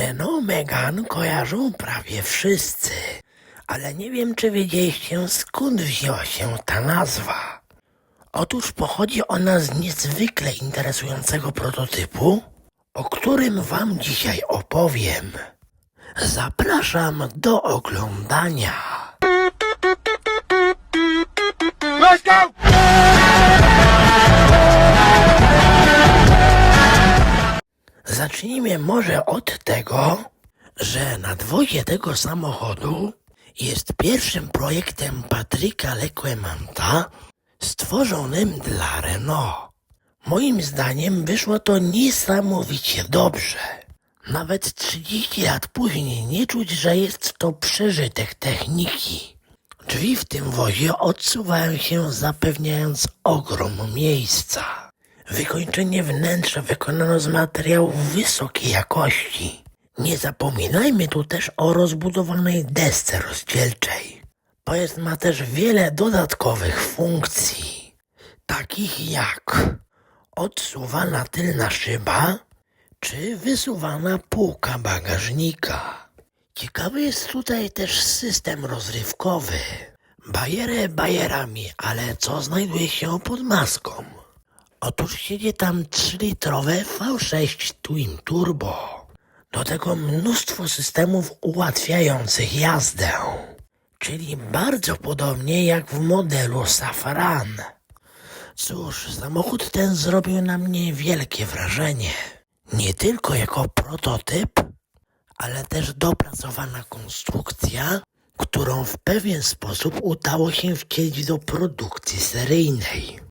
Renault Megane kojarzą prawie wszyscy, ale nie wiem, czy wiedzieliście, skąd wzięła się ta nazwa. Otóż pochodzi ona z niezwykle interesującego prototypu, o którym wam dzisiaj opowiem. Zapraszam do oglądania. Zacznijmy może od tego, że nadwozie tego samochodu jest pierwszym projektem Patryka Lequemanta stworzonym dla Renault. Moim zdaniem wyszło to niesamowicie dobrze. Nawet 30 lat później nie czuć, że jest to przeżytek techniki. Drzwi w tym wozie odsuwają się zapewniając ogrom miejsca. Wykończenie wnętrza wykonano z materiałów wysokiej jakości. Nie zapominajmy tu też o rozbudowanej desce rozdzielczej. Pojazd ma też wiele dodatkowych funkcji, takich jak odsuwana tylna szyba czy wysuwana półka bagażnika. Ciekawy jest tutaj też system rozrywkowy. Bajery bajerami, ale co znajduje się pod maską? Otóż siedzi tam 3-litrowe V6 Twin Turbo. Do tego mnóstwo systemów ułatwiających jazdę. Czyli bardzo podobnie jak w modelu Safran. Cóż, samochód ten zrobił na mnie wielkie wrażenie. Nie tylko jako prototyp, ale też dopracowana konstrukcja, którą w pewien sposób udało się wcielić do produkcji seryjnej.